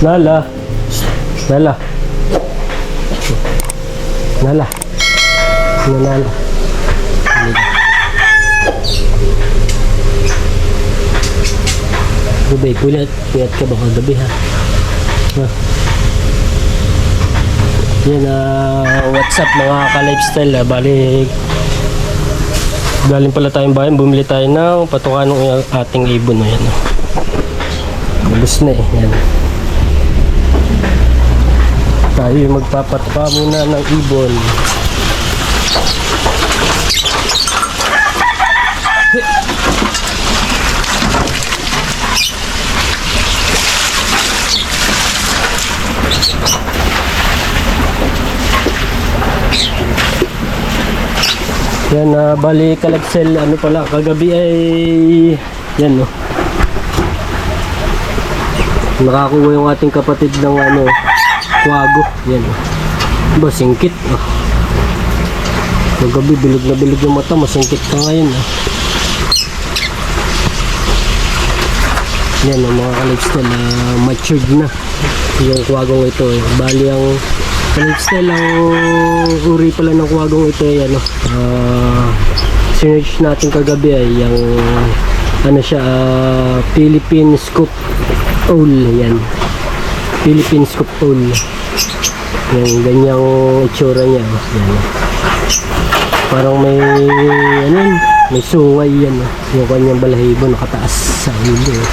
Nala. Nala. Nala. Ano Nala? Gabi, kulat. Kulat ka ba kagabi ha? Ha? Yan ah, what's up mga ka-lifestyle ah. Bali, galing pala tayong bayan. Bumili tayo ng patukan ng ating ibon na yan. ah. Lubos na eh. Yan. Tayo yung magpapatuka muna ng ibon. Yan, uh, bali kalagsel, ano pala, kagabi ay, yan no. Nakakuha yung ating kapatid ng ano, kwago, yan. Ba, singkit, oh. Kagabi, bilog na bilog yung mata, masingkit ka ngayon, oh. Yan, ang mga kalagsel, uh, matured na yung kwagong ito, eh. Bali ang Kalipstel ang uri pala ng kwagong ito ay ano, ah, sinerch natin kagabi ay yung ano siya, ah, Philippine Scoop Owl, yan. Philippine Scoop Owl. Yung ganyang itsura niya, oh. yan. Parang may, ano may sungay yan, oh. yung kanyang balahibo nakataas sa oh.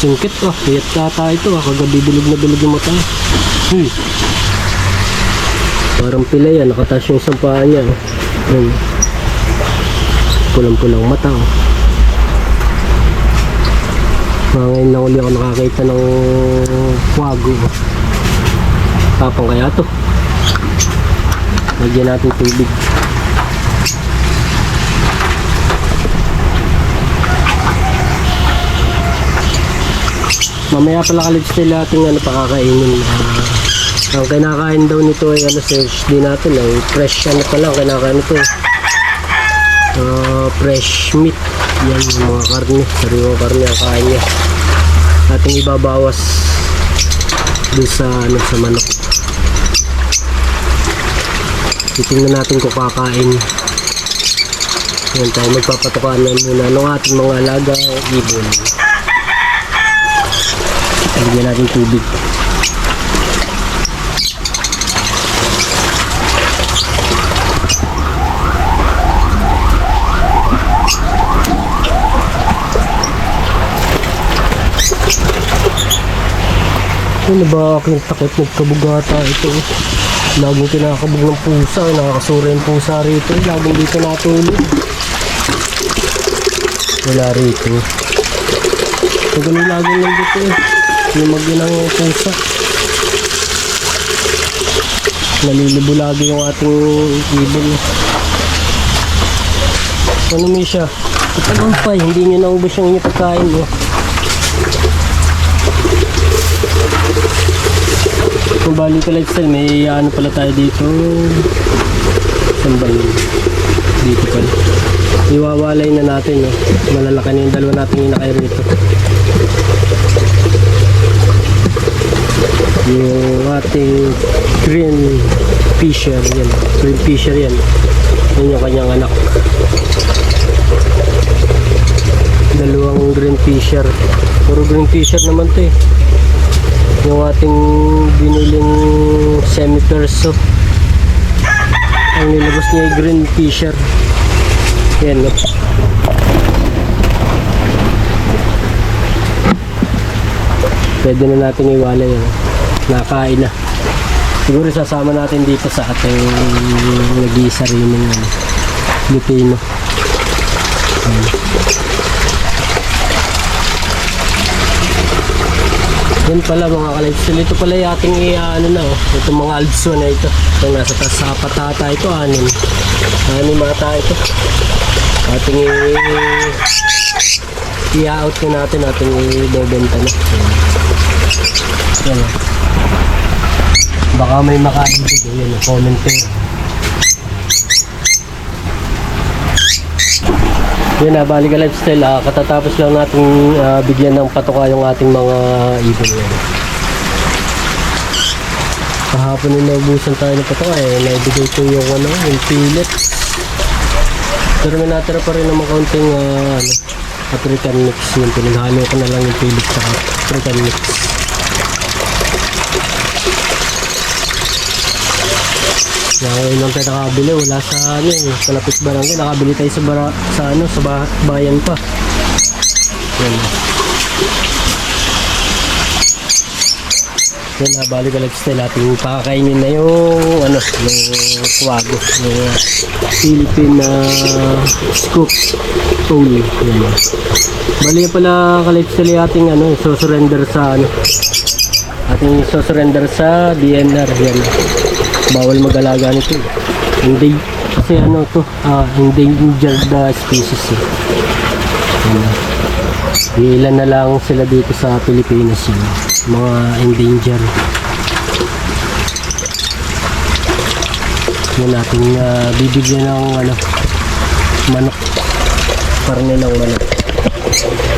Singkit ah, kayat kata ito ah, kagabi bilog na bilog yung mata. Hmm. Parang pila yan, nakataas yung isang niya. oh. Hmm. Pulang-pulang mata oh. Mga ngayon lang ako nakakita ng kwago. oh. Tapang kaya to. Lagyan natin tubig. Mamaya pala kalip sila ating ano pakakainin. Ah, ang kinakain daw nito ay ano search din natin ay fresh ano pa lang kinakain nito. Ah, fresh meat. Yan yung mga karne, sariwang karne ang kain niya. Ating ibabawas doon sa ano sa manok. Titingnan natin kung kakain. Yan tayo magpapatukanan muna ng ating mga alaga ibon. Lagyan natin tubig. Ano ba aking takot nagkabugata ito? Laging kinakabog ng pusa, nakakasura yung pusa rito. Laging dito natulog. Wala rito. So, ganun laging nandito eh. Lumagyan ng pusa. Nalilibo lagi yung ating ibon. Ano may siya? Itagal pa. Hindi nyo naubos yung inyong pagkain eh. Bali ka lifestyle, may ano pala tayo dito. Saan ba yun? Dito pala. Iwawalay na natin, no? Malalaki na yung dalawa natin inakay rito. Yung ating green fisher, yan. Green fisher yan. Yan yung kanyang anak. Dalawang green fisher. Puro green fisher naman to eh. Yung ating biniling semi-perso. Ang nilabas niya green fisher. Yan, no? Pwede na natin iwalay yan. Nakain na. Siguro sasama natin dito sa ating nag-iisa rin ng Lupino. Yan. Yan pala mga kalipsil. Ito pala yung ating ano na oh. Itong mga albso na ito. Ito nasa taas sa patata ito. Anim. Anim ata ito. Ating i-out na natin. Ating i-bebenta na. Yan. Oh. Baka may makain dito. Yan oh. Comment kayo. Yun na, bali lifestyle. Ah, katatapos lang natin ah, bigyan ng patuka yung ating mga ibon ngayon. Kahapon yung naubusan tayo ng patuka eh. Naibigay ko yung ano, yung pilit. Pero may pa rin naman kaunting ah, ano, African mix. Yung pinaghalo ko na lang yung pilit sa African mix. Ngayon lang tayo nakabili, wala sa ano eh, kalapit barangay, nakabili tayo sa, bara, sa ano, sa ba- bayan pa. Yan. Yan na, bali ka lifestyle ating pakakainin na yung ano, yung kwago, yung uh, Philippine uh, scoop tool. Yan. Bali pala ka lifestyle ating ano, so surrender sa ano, ating so surrender sa DNR. Yan bawal mag-alaga nito. Hindi kasi ano to, ah, endangered uh, species eh. Ano, ilan na lang sila dito sa Pilipinas yun. Mga endangered. Yan natin ah, bibigyan ng ano, manok. Karne ng manok.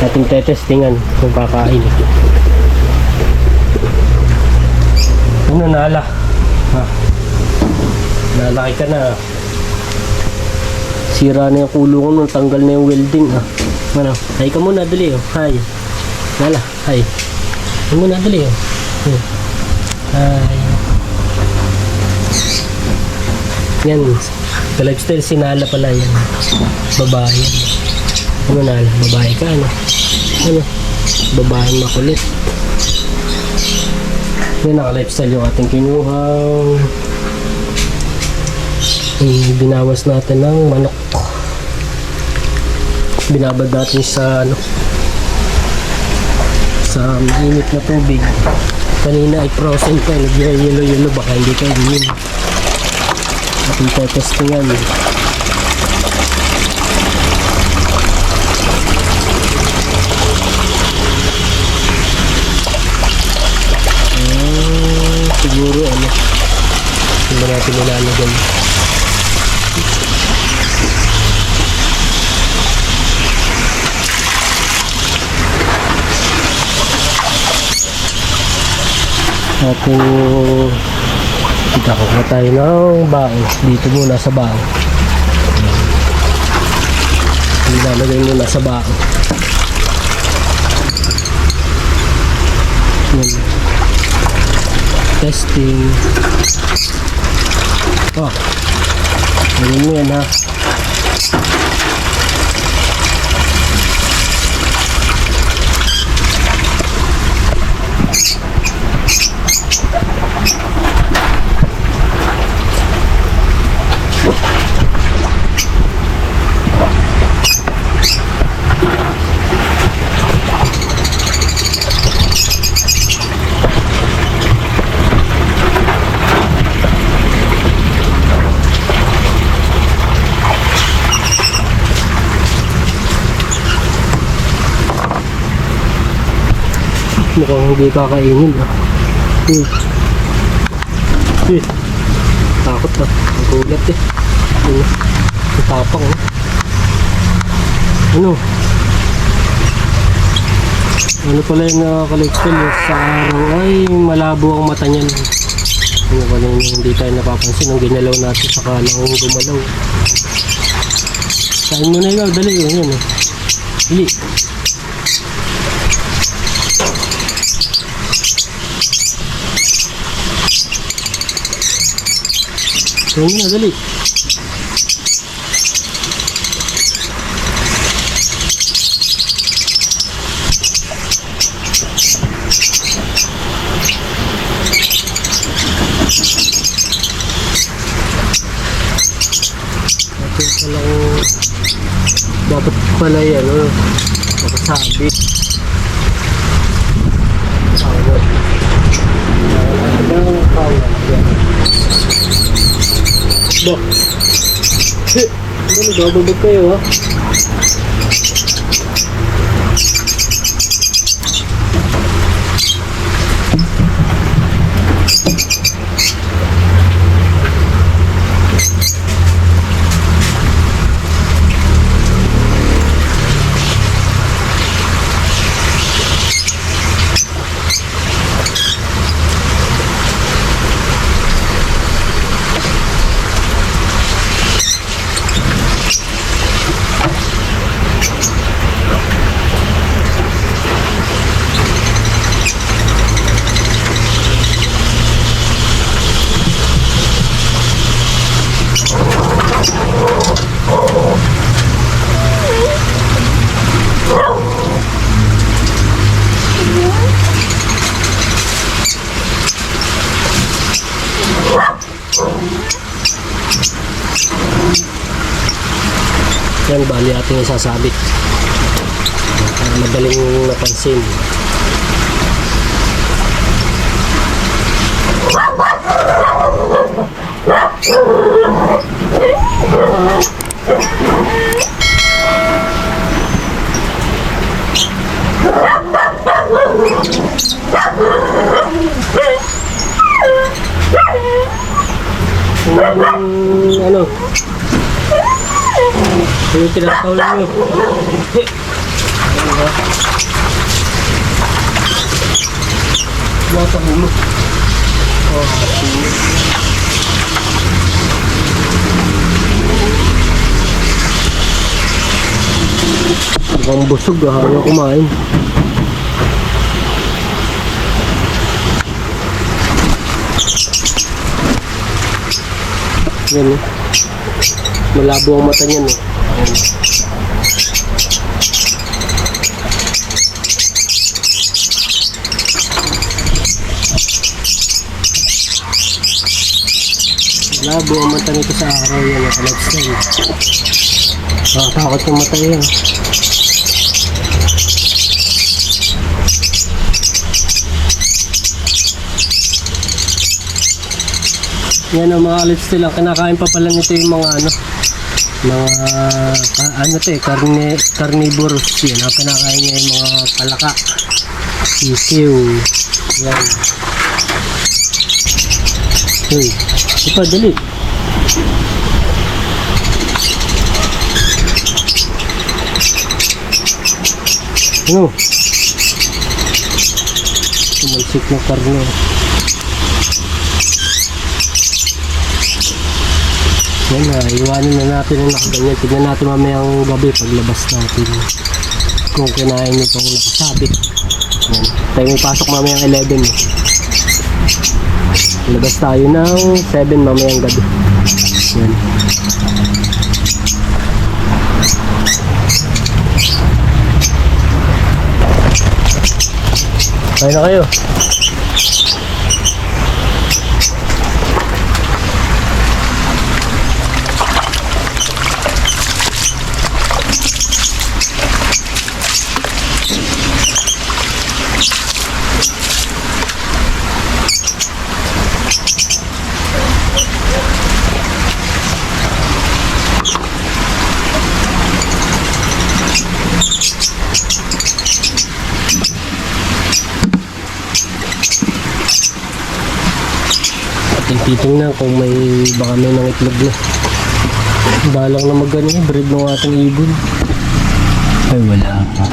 Ating tetestingan kung kakain. Ano nala? Lalaki na. Sira na yung kulungan mo, tanggal na yung welding ah. Ano? Hi ka muna, dali oh. Hi. Lala, hi. Hi muna, dali oh. Hmm. Hi. Yan. Sa lifestyle, sinala pala yan. Babae. Ano nala? Babae ka, ano? Ano? Babae makulit. Yan naka-lifestyle yung ating kinuhang eh, binawas natin ng manok. Binabad natin sa ano sa mainit na tubig. Kanina ay frozen pa nag yellow yellow baka hindi kayo yun ating tetestingan ah, siguro ano hindi natin nilalagay ating kita ko na tayo ng bao dito muna sa bao nilalagay muna sa bao Yan. testing. Oh. Ganyan mo yan ha mukhang hindi kakainin ah. Hmm. Hmm. Takot ah. Ang gulat eh. Ano? Ang tapang oh. Ano? Ano pala yung nakaka-lifestyle eh. Sa araw ay malabo ang mata niyan. Ano pala yung hindi tayo napapansin nung ginalaw natin sa kalang gumalaw. Kain mo na ikaw, dali yun yun eh. Dali. Mo na, dali. Dapat palang dapat pala yan, ano, nakasabi. Power. Power. Ba? Ano, nagababag kayo, ha? Yan, bali ating isasabit. Para madaling napansin. Yung ano? Yung tinatawag nyo. Bata mo. Oh, Mukhang busog ah, ayaw kumain. Yan eh. Malabo ang mata niyan eh. Malabo ang mata nito sa araw yan. Nakalagsan. Nakakatakot yung mata yan. Yan ang mga alits nila. Kinakain pa pala nito yung mga ano, mga ka- ano to eh, karne, carnivorous yan. Ang kinakain niya yung mga palaka. Sisiw. Yan. Hey, ipa dali. Ano? Tumalsik na karne. Yan na, iwanan na natin ang nakaganyan. Tignan natin mamayang gabi paglabas natin. Kung kinain nyo itong nakasabit. Yan. Tayo may pasok mamayang 11. eh. Labas tayo ng 7 mamayang gabi. Yan. Kaya na kayo. Ating titingnan kung may baka may nang itlog na. Balang na mag ano, breed ng ating ibon. Ay wala pa.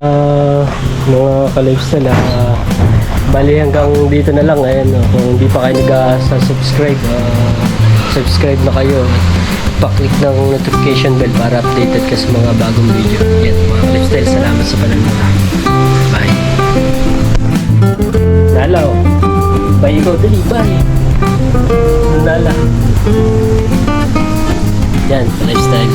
Ah, mga ka-lifestyle, ah, bali hanggang dito na lang. Ayan, oh, kung hindi pa kayo nag-subscribe, ah, subscribe na kayo. Pa-click ng notification bell para updated ka sa mga bagong video. Yan, mga ka-lifestyle, salamat sa panonood. Bye. Lala, oh. Bye ikaw, dali, bye. Lala. Yan, ka-lifestyle.